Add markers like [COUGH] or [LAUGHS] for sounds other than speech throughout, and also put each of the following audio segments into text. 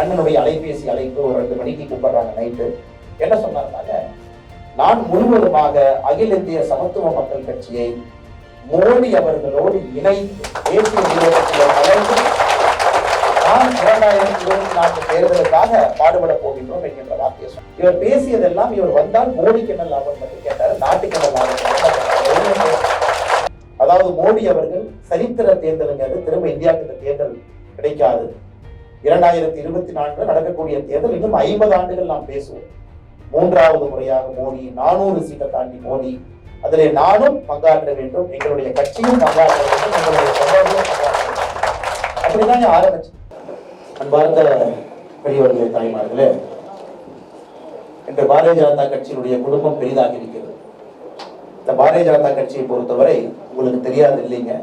அண்ணனுடைய அலைபேசி அழைப்பு ஒரு ரெண்டு மணிக்கு கூப்பிடுறாங்க நைட்டு என்ன சொன்னாங்க நான் முழுவதுமாக அகில இந்திய சமத்துவ மக்கள் கட்சியை மோடி அவர்களோடு இணைந்து தேசிய நிறுவனத்தில் கலந்து நான் இரண்டாயிரத்தி இருபத்தி நான்கு தேர்தலுக்காக பாடுபட போகின்றோம் என்கின்ற வார்த்தையை சொன்னார். இவர் பேசியதெல்லாம் இவர் வந்தால் மோடிக்கு என்ன லாபம் என்று கேட்டார். நாட்டுக்கு என்ன லாபம் அதாவது மோடி அவர்கள் சரித்திர தேர்தலுங்கிறது. திரும்ப இந்தியாவுக்கு இந்த தேர்தல் கிடைக்காது. இரண்டாயிரத்தி இருபத்தி நான்குல நடக்கக்கூடிய தேர்தல் இன்னும் ஐம்பது ஆண்டுகள் நாம் பேசுவோம். மூன்றாவது முறையாக மோடி நானூறு சீட்டை தாண்டி மோடி அதிலே நானும் பங்காற்ற வேண்டும். எங்களுடைய கட்சியும் பங்காற்ற வேண்டும். எங்களுடைய சகோதரரும் அப்படிதான் ஆரம்பிச்சு. அன்பார்ந்த பெரியவர்களே தாய்மார்களே இன்று பாரதிய ஜனதா கட்சியினுடைய குடும்பம் பெரிதாக இருக்கிறது. இந்த பாரதிய ஜனதா கட்சியை பொறுத்தவரை உங்களுக்கு தெரியாது இல்லைங்க.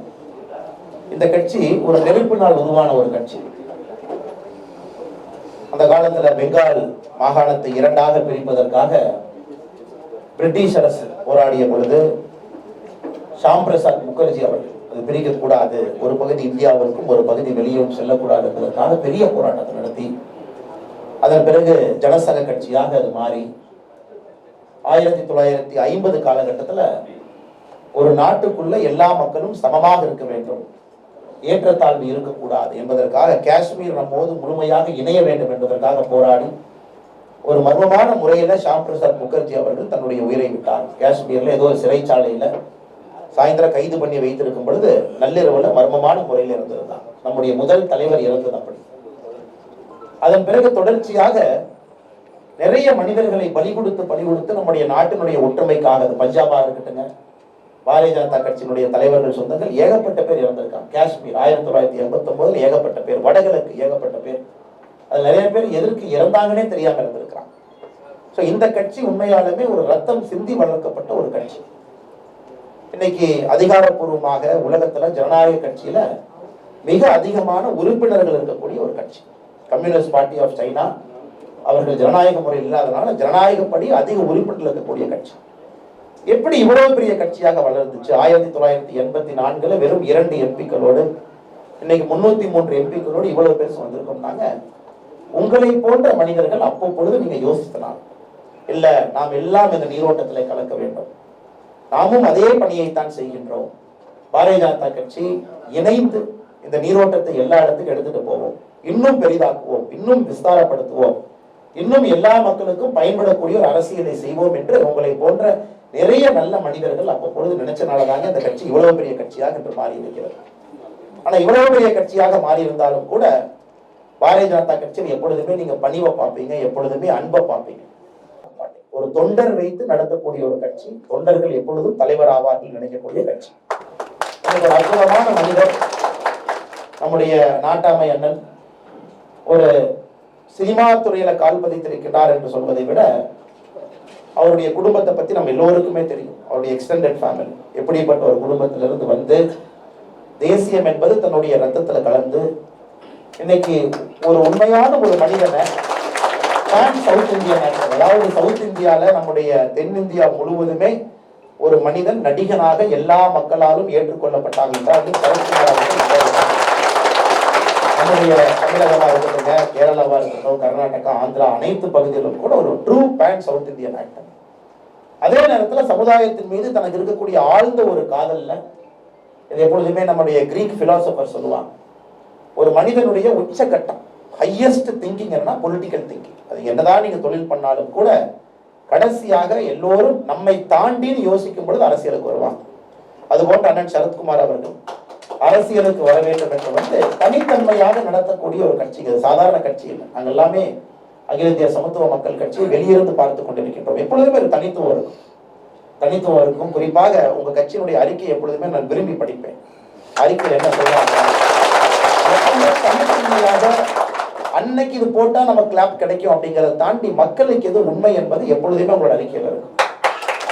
இந்த கட்சி ஒரு நெருப்பினால் உருவான ஒரு கட்சி. அந்த காலத்துல பெங்கால் மாகாணத்தை இரண்டாக பிரிப்பதற்காக பிரிட்டிஷ் அரசு போராடிய பொழுது ஷாம் பிரசாத் முகர்ஜி அவர்கள் அது பிரிக்க கூடாது ஒரு பகுதி இந்தியாவிற்கும் ஒரு பகுதி வெளியும் செல்லக்கூடாது என்பதற்காக பெரிய போராட்டத்தை நடத்தி அதன் பிறகு ஜனசங்க கட்சியாக அது மாறி ஆயிரத்தி தொள்ளாயிரத்தி ஐம்பது காலகட்டத்தில் ஒரு நாட்டுக்குள்ள எல்லா மக்களும் சமமாக இருக்க வேண்டும். ஏற்றத்தாழ்வு இருக்கக்கூடாது என்பதற்காக காஷ்மீர் நம்மோடு முழுமையாக இணைய வேண்டும் என்பதற்காக போராடி ஒரு மர்மமான முறையில் ஷாம் பிரசாத் முகர்ஜி அவர்கள் தன்னுடைய உயிரை விட்டார். காஷ்மீரில் ஏதோ ஒரு சிறைச்சாலையில் சாயந்தரம் கைது பண்ணி வைத்திருக்கும் பொழுது நள்ளிரவில் மர்மமான முறையில் இருந்திருந்தார் நம்முடைய முதல் தலைவர் இறந்தது அப்படி. அதன் பிறகு தொடர்ச்சியாக நிறைய மனிதர்களை பலி கொடுத்து பலி கொடுத்து நம்முடைய நாட்டினுடைய ஒற்றுமைக்காக பஞ்சாபாக இருக்கட்டுங்க பாரதிய ஜனதா கட்சியினுடைய தலைவர்கள் சொந்தங்கள் ஏகப்பட்ட பேர் இறந்திருக்காங்க. காஷ்மீர் ஆயிரத்தி தொள்ளாயிரத்தி எண்பத்தி ஒன்பதுல ஏகப்பட்ட பேர் வடகிழக்கு ஏகப்பட்ட பேர். அது நிறைய பேர் எதற்கு இறந்தாங்கன்னே தெரியாம இருந்திருக்கிறாங்க. ஸோ இந்த கட்சி உண்மையாலுமே ஒரு ரத்தம் சிந்தி வளர்க்கப்பட்ட ஒரு கட்சி. இன்னைக்கு அதிகாரப்பூர்வமாக உலகத்துல ஜனநாயக கட்சியில மிக அதிகமான உறுப்பினர்கள் இருக்கக்கூடிய ஒரு கட்சி. Communist party of China. அவர்கள் ஜனநாயக முறை இல்லாதனால ஜனநாயகப்படி அதிக உறுப்பினர்கள் இருக்கக்கூடிய கட்சி. எப்படி இவ்வளவு பெரிய கட்சியாக வளர்ந்துச்சு? ஆயிரத்தி தொள்ளாயிரத்தி எண்பத்தி நான்குல வெறும் இரண்டு எம்பிக்களோடு இன்னைக்கு முன்னூத்தி மூன்று எம்பிக்களோடு இவ்வளவு பேர் வந்திருக்கோம்னாங்க. உங்களை போன்ற மனிதர்கள் பொழுது நீங்க யோசித்தலாம் இல்ல நாம் எல்லாம் இந்த நீரோட்டத்திலே கலக்க வேண்டும். நாமும் அதே பணியைத்தான் செய்கின்றோம். பாரதிய ஜனதா கட்சி இணைந்து இந்த நீரோட்டத்தை எல்லா இடத்துக்கும் எடுத்துட்டு போவோம். இன்னும் பெரிதாக்குவோம் இன்னும் விஸ்தாரப்படுத்துவோம். இன்னும் எல்லா மக்களுக்கும் பயன்படக்கூடிய ஒரு அரசியலை செய்வோம் என்று உங்களை போன்ற நிறைய நல்ல மனிதர்கள் அப்பொழுது நினைச்சனாலதாங்க அந்த கட்சி இவ்வளவு பெரிய கட்சியாக என்று மாறி இருக்கிறது ஆனா இவ்வளவு பெரிய கட்சியாக மாறி இருந்தாலும் கூட பாரதிய ஜனதா கட்சியில் எப்பொழுதுமே நீங்க பணிவை பார்ப்பீங்க எப்பொழுதுமே அன்பை பார்ப்பீங்க. ஒரு தொண்டர் வைத்து நடத்தக்கூடிய ஒரு கட்சி தொண்டர்கள் எப்பொழுதும் தலைவர் ஆவார்கள் நினைக்கக்கூடிய கட்சி. ஒரு அற்புதமான மனிதர் நம்முடைய நாட்டாமை அண்ணன் ஒரு சினிமா துறையில கால் பதித்திருக்கிறார் என்று சொல்வதை விட அவருடைய குடும்பத்தை பற்றி நம்ம எல்லோருக்குமே தெரியும். அவருடைய எக்ஸ்டெண்டட் ஃபேமிலி எப்படிப்பட்ட ஒரு குடும்பத்திலிருந்து வந்து தேசியம் என்பது தன்னுடைய ரத்தத்தில் கலந்து இன்னைக்கு ஒரு உண்மையான ஒரு மனிதனை pan சவுத் இந்தியன் ஆக்டர் அதாவது சவுத் இந்தியாவில் நம்முடைய தென்னிந்தியா முழுவதுமே ஒரு மனிதன் நடிகனாக எல்லா மக்களாலும் ஏற்றுக்கொள்ளப்பட்டாங்க என்றால் அது சரத்குமார் அவர்கள் முதல். நம்முடைய தமிழகமா இருக்கட்டுங்க கேரளாவா இருக்கட்டும் கர்நாடகா ஆந்திரா அனைத்து பகுதிகளிலும் கூட ஒரு true fan south Indian actor அதே நேரத்தில் சமுதாயத்தின் மீது தனக்கு இருக்கக்கூடிய ஆழ்ந்த ஒரு காதல்ல இது எப்பொழுதுமே நம்முடைய கிரீக் பிலாசபர் சொல்லுவாங்க. ஒரு மனிதனுடைய உச்சகட்டம் ஹையஸ்ட் திங்கிங் பொலிட்டிக்கல் திங்கிங் அது என்னதான் நீங்க தொழில் பண்ணாலும் கூட கடைசியாக எல்லோரும் நம்மை தாண்டின்னு யோசிக்கும் பொழுது அரசியலுக்கு வருவாங்க. அதுபோன்று அண்ணன் சரத்குமார் அவர்கள் அரசியலுக்கு வர வேண்டும் என்று வந்து தனித்தன்மையாக நடத்தக்கூடிய ஒரு கட்சி இது சாதாரண கட்சி இல்லை. நாங்கள் எல்லாமே அகில இந்திய சமத்துவ மக்கள் கட்சியை வெளியிருந்து பார்த்து கொண்டிருக்கின்றோம். எப்பொழுதுமே ஒரு தனித்துவம் இருக்கும். தனித்துவம் இருக்கும். குறிப்பாக உங்க கட்சியினுடைய அறிக்கையை எப்பொழுதுமே நான் விரும்பி படிப்பேன். அறிக்கையில் என்ன சொல்லுவாங்க? தனித்தன்மையாக அன்னைக்கு இது போட்டா நம்ம கிளாப் கிடைக்கும் அப்படிங்கிறத தாண்டி மக்களுக்கு எது உண்மை என்பது எப்பொழுதுமே உங்களோட அறிக்கையில் இருக்கும்.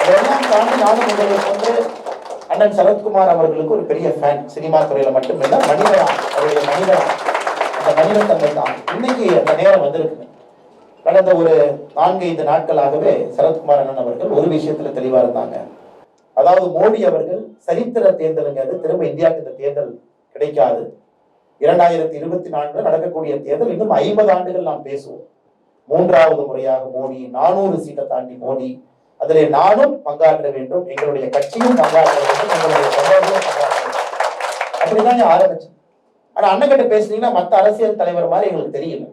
அதெல்லாம் தாண்டி நானும் உங்களை கொண்டு அண்ணன் சரத்குமார் அவர்களுக்கு ஒரு பெரிய ஃபேன் சினிமா துறையில மட்டுமில்ல மனிதரா அவருடைய மனிதரா அந்த மனிதத்தன்மை தான். இன்னைக்கு அந்த நேரம் வந்திருக்கு கடந்த ஒரு நான்கு ஐந்து நாட்களாகவே சரத்குமார் அண்ணன் அவர்கள் ஒரு விஷயத்துல தெளிவா இருந்தாங்க. அதாவது மோடி அவர்கள் சரித்திர தேர்தலுங்கிறது திரும்ப இந்தியாவுக்கு இந்த தேர்தல் கிடைக்காது. இரண்டாயிரத்தி இருபத்தி நான்குல நடக்கக்கூடிய தேர்தல் இன்னும் ஐம்பது ஆண்டுகள் நாம் பேசுவோம். மூன்றாவது முறையாக மோடி நானூறு சீட்டை தாண்டி மோடி அதிலே நானும் பங்காற்ற வேண்டும். எங்களுடைய கட்சியும் பங்காற்ற வேண்டும். எங்களுடைய சகோதரரும் பங்காற்ற வேண்டும். அப்படிதான் ஆரம்பிச்சு ஆனா அண்ணகிட்ட பேசுனீங்கன்னா மத்த அரசியல் தலைவர் மாதிரி எங்களுக்கு தெரியல.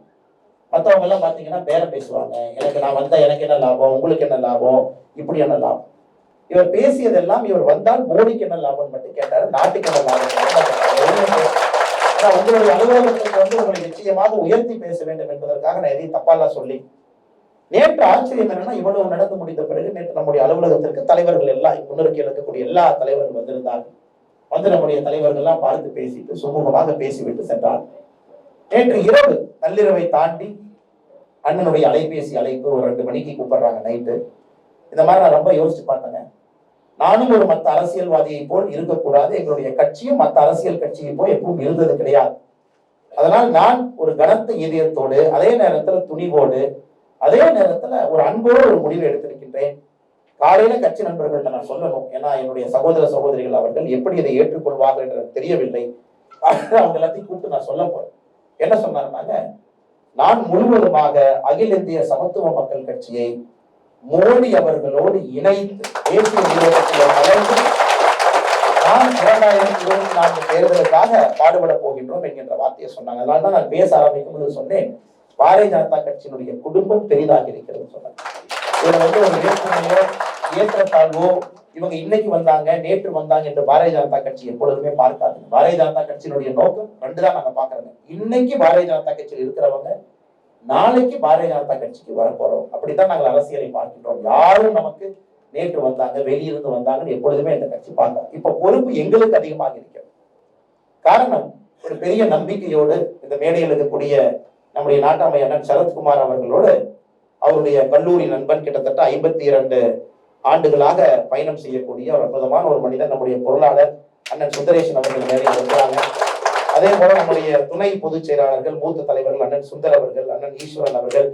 மத்தவங்க எல்லாம் பாத்தீங்கன்னா பேரம் பேசுவாங்க. எனக்கு நான் வந்தா எனக்கு என்ன லாபம்? உங்களுக்கு என்ன லாபம்? இப்படி என்ன லாபம்? இவர் பேசியதெல்லாம் இவர் வந்தால் மோடிக்கு என்ன லாபம் மட்டும் கேட்டாரு. நாட்டுக்கு என்ன லாபம் உங்களுடைய அலுவலகத்துக்கு வந்து உங்களை நிச்சயமாக உயர்த்தி பேச வேண்டும் என்பதற்காக நான் எதையும் தப்பாலாம் சொல்லி நேற்று ஆச்சரியம் என்னன்னா இவ்வளவு நடந்து முடிந்த பிறகு நேற்று நம்முடைய அலுவலகத்திற்கு தலைவர்கள் எல்லாம் முன்னிறுக்கி இருக்கக்கூடிய எல்லா தலைவர்கள் வந்திருந்தார்கள் வந்து நம்முடைய தலைவர்கள் எல்லாம் பார்த்து பேசிட்டு சுமூகமாக பேசிவிட்டு சென்றார். நேற்று இரவு நள்ளிரவை தாண்டி அண்ணனுடைய அலைபேசி அழைப்பு ஒரு ரெண்டு மணிக்கு கூப்பிடுறாங்க நைட்டு. இந்த மாதிரி நான் ரொம்ப யோசிச்சு பார்த்தேங்க. நானும் ஒரு மத்த அரசியல்வாதியை போல் இருக்கக்கூடாது. எங்களுடைய கட்சியும் மத்த அரசியல் கட்சியை போல் எப்பவும் இருந்தது கிடையாது. அதனால் நான் ஒரு கனத்த இதயத்தோடு அதே நேரத்துல துணிவோடு அதே நேரத்துல ஒரு அன்போடு ஒரு முடிவை எடுத்திருக்கின்றேன். காலையில கட்சி நண்பர்கள்ட்ட நான் சொல்லணும். ஏன்னா என்னுடைய சகோதர சகோதரிகள் அவர்கள் எப்படி இதை ஏற்றுக்கொள்வார்கள் என்று தெரியவில்லை. [LAUGHS] அவங்க எல்லாத்தையும் கூப்பிட்டு நான் சொல்ல போறேன். என்ன சொன்னாருன்னாங்க? நான் முழுவதுமாக அகில இந்திய சமத்துவ மக்கள் கட்சியை மோடி அவர்களோடு இணைத்து தேசிய கலந்து நான் இரண்டாயிரத்தி இருபத்தி நான்கு தேர்தலுக்காக பாடுபட போகின்றோம் என்கின்ற வார்த்தையை சொன்னாங்க. அதனால தான் நான் பேச ஆரம்பிக்கும் போது சொன்னேன். பாரதிய ஜனதா கட்சியினுடைய குடும்பம் பெரிதாக இருக்கிறது சொன்னாங்க. இதுல வந்து ஒரு வேற்றுமையோ ஏற்றத்தாழ்வோ இவங்க இன்னைக்கு வந்தாங்க நேற்று வந்தாங்க என்று பாரதிய ஜனதா கட்சி எப்பொழுதுமே பார்க்காது. பாரதிய ஜனதா கட்சியினுடைய நோக்கம் ரெண்டு தான் நாங்க பாக்குறோங்க இன்னைக்கு பாரதிய ஜனதா கட்சியில் இருக்கிறவங்க நாளைக்கு பாரதிய ஜனதா கட்சிக்கு வரப்போறோம். அப்படித்தான் நாங்கள் அரசியலை பார்க்கின்றோம். யாரும் நமக்கு நேற்று வந்தாங்க வெளியிருந்து வந்தாங்கன்னு எப்பொழுதுமே இந்த கட்சி பார்க்க இப்ப பொறுப்பு எங்களுக்கு அதிகமாக இருக்கிறது. காரணம் ஒரு பெரிய நம்பிக்கையோடு இந்த மேடையில் இருக்கக்கூடிய நம்முடைய நாட்டாமை அண்ணன் சரத்குமார் அவர்களோடு அவருடைய கல்லூரி நண்பன் கிட்டத்தட்ட ஐம்பத்தி இரண்டு ஆண்டுகளாக பயணம் செய்யக்கூடிய ஒரு அற்புதமான ஒரு மனிதன் நம்முடைய பொருளாளர் அண்ணன் சுந்தரேஷன் அவர்கள் மேடையில் இருக்கிறாங்க. அதே போல நம்முடைய துணை பொதுச் செயலாளர்கள் மூத்த தலைவர்கள் அண்ணன் சுந்தர் அவர்கள் அண்ணன் ஈஸ்வரன் அவர்கள்.